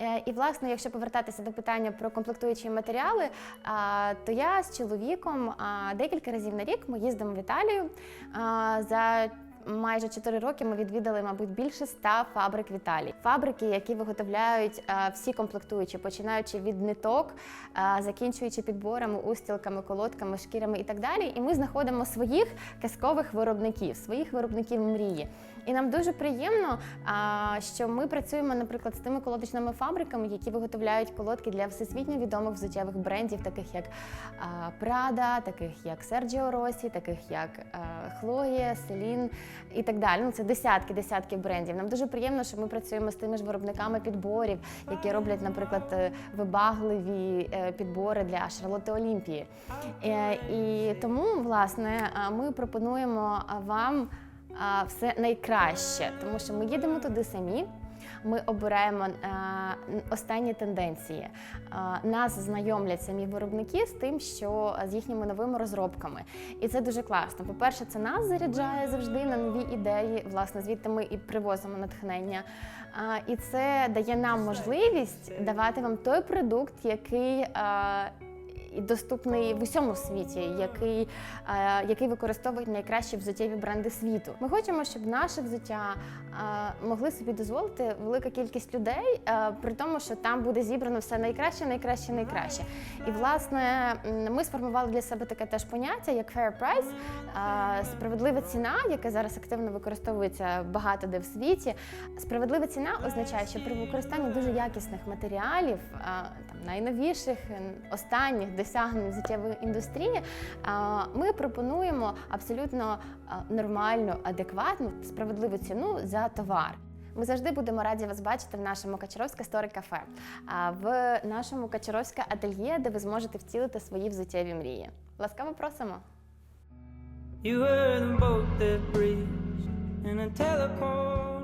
Е, І власне, якщо повертатися до питання про комплектуючі матеріали, то я з чоловіком декілька разів на рік ми їздимо в Італію. За майже 4 роки ми відвідали, мабуть, більше 100 фабрик в Італії. Фабрики, які виготовляють а, всі комплектуючі, починаючи від ниток, а, закінчуючи підборами, устілками, колодками, шкірами і так далі. І ми знаходимо своїх казкових виробників, своїх виробників мрії. І нам дуже приємно, а, що ми працюємо, наприклад, з тими колодочними фабриками, які виготовляють колодки для всесвітньо відомих взуттєвих брендів, таких як а, Prada, таких як Sergio Rossi, таких як Chloe, Celine і так далі. Ну це десятки, десятки брендів. Нам дуже приємно, що ми працюємо з тими ж виробниками підборів, які роблять, наприклад, е, вибагливі е, підбори для Шарлотти Олімпії. Е, І тому, власне, ми пропонуємо вам все найкраще, тому що ми їдемо туди самі. Ми обираємо а, останні тенденції. А, нас знайомлять самі виробники з тим, що з їхніми новими розробками. І це дуже класно. По-перше, це нас заряджає завжди на нові ідеї. Власне, звідти ми і привозимо натхнення. І це дає нам можливість давати вам той продукт, який. І доступний в усьому світі, який, е, який використовують найкращі взуттєві бренди світу. Ми хочемо, щоб наше взуття е, могли собі дозволити велика кількість людей, е, при тому, що там буде зібрано все найкраще, найкраще, найкраще. І власне ми сформували для себе таке теж поняття, як fair price, справедлива ціна, яке зараз активно використовується багато де в світі. Справедлива ціна означає, що при використанні дуже якісних матеріалів, там найновіших, останніх досягнень взуттєвої індустрії, е, ми пропонуємо абсолютно е, нормальну, адекватну, справедливу ціну за товар. Ми завжди будемо раді вас бачити в нашому Качаровське Стори кафе, а в нашому Качаровське ательє, де ви зможете втілити свої взуттєві мрії. Ласкаво просимо! You were the boat that breathes in a telecom.